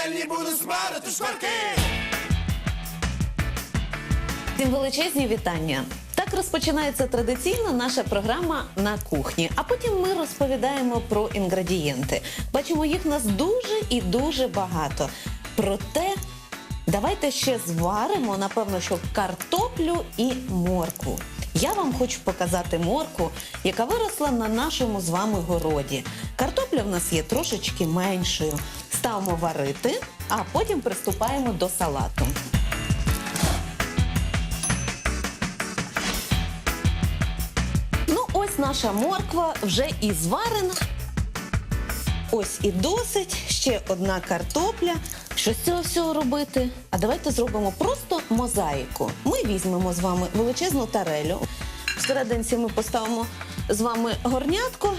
пательні буду смарити шкварки. Всім величезні вітання. Так розпочинається традиційно наша програма на кухні. А потім ми розповідаємо про інгредієнти. Бачимо, їх нас дуже і дуже багато. Проте давайте ще зваримо, напевно, що картоплю і моркву. Я вам хочу показати моркву, яка виросла на нашому з вами городі. Картопля в нас є трошечки меншою. Ставимо варити, а потім приступаємо до салату. Ну, ось наша морква вже і зварена. Ось і досить. Ще одна картопля. Що з цього всього робити? А давайте зробимо просто мозаїку. Ми візьмемо з вами величезну тарелю. Всерединці ми поставимо з вами горнятко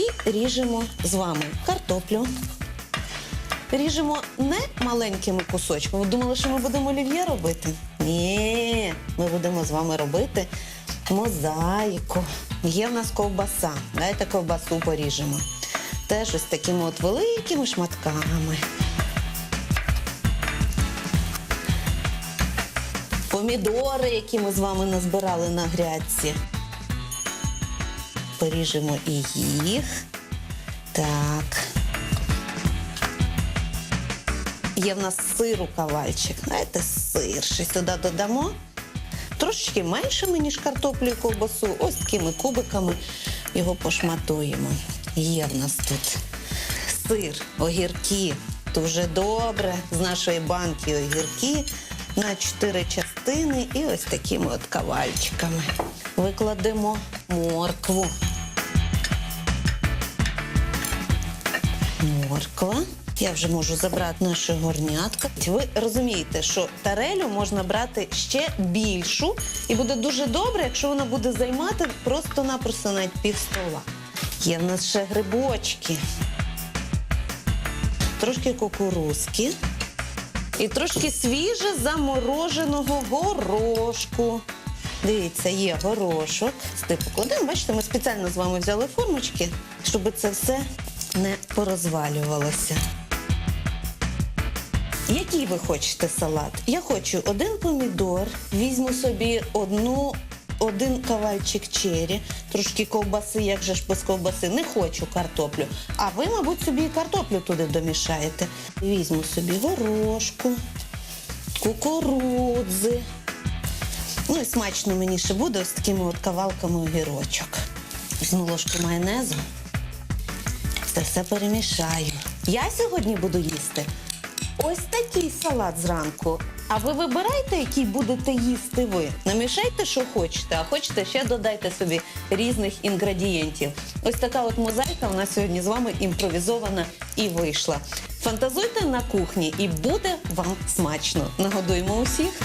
і ріжемо з вами картоплю. Ріжемо не маленькими кусочками. Думали, що ми будемо олів'є робити? Ні, ми будемо з вами робити мозаїку. Є в нас ковбаса. Дайте ковбасу поріжемо. Теж ось такими от великими шматками. Помідори, які ми з вами назбирали на грядці. Поріжемо і їх. Так. Є в нас сиру кавальчик. Знаєте, сир ще сюди додамо. Трошечки меншими, ніж картоплю і ковбасу. Ось такими кубиками його пошматуємо. Є в нас тут сир, огірки. Дуже добре з нашої банки огірки на чотири частини і ось такими от кавальчиками. Викладемо моркву. Морква. Я вже можу забрати наше горнятко. Ви розумієте, що тарелю можна брати ще більшу, і буде дуже добре, якщо вона буде займати просто-напросто навіть пів стола. Є в нас ще грибочки, трошки кукурузки і трошки свіже замороженого горошку. Дивіться, є горошок. З типу кладемо. Бачите, ми спеціально з вами взяли формочки, щоб це все не порозвалювалося. Який ви хочете салат? Я хочу один помідор, візьму собі одну, один кавальчик чері, трошки ковбаси, як же ж без ковбаси, не хочу картоплю. А ви, мабуть, собі і картоплю туди домішаєте. Візьму собі горошку, кукурудзи. Ну і смачно мені ще буде ось такими от кавалками огірочок. Візьму ложку майонезу. Це все перемішаю. Я сьогодні буду їсти ось такий салат зранку. А ви вибирайте, який будете їсти ви. Намішайте, що хочете, а хочете ще додайте собі різних інгредієнтів. Ось така от мозаїка у нас сьогодні з вами імпровізована і вийшла. Фантазуйте на кухні, і буде вам смачно. Нагодуємо усіх.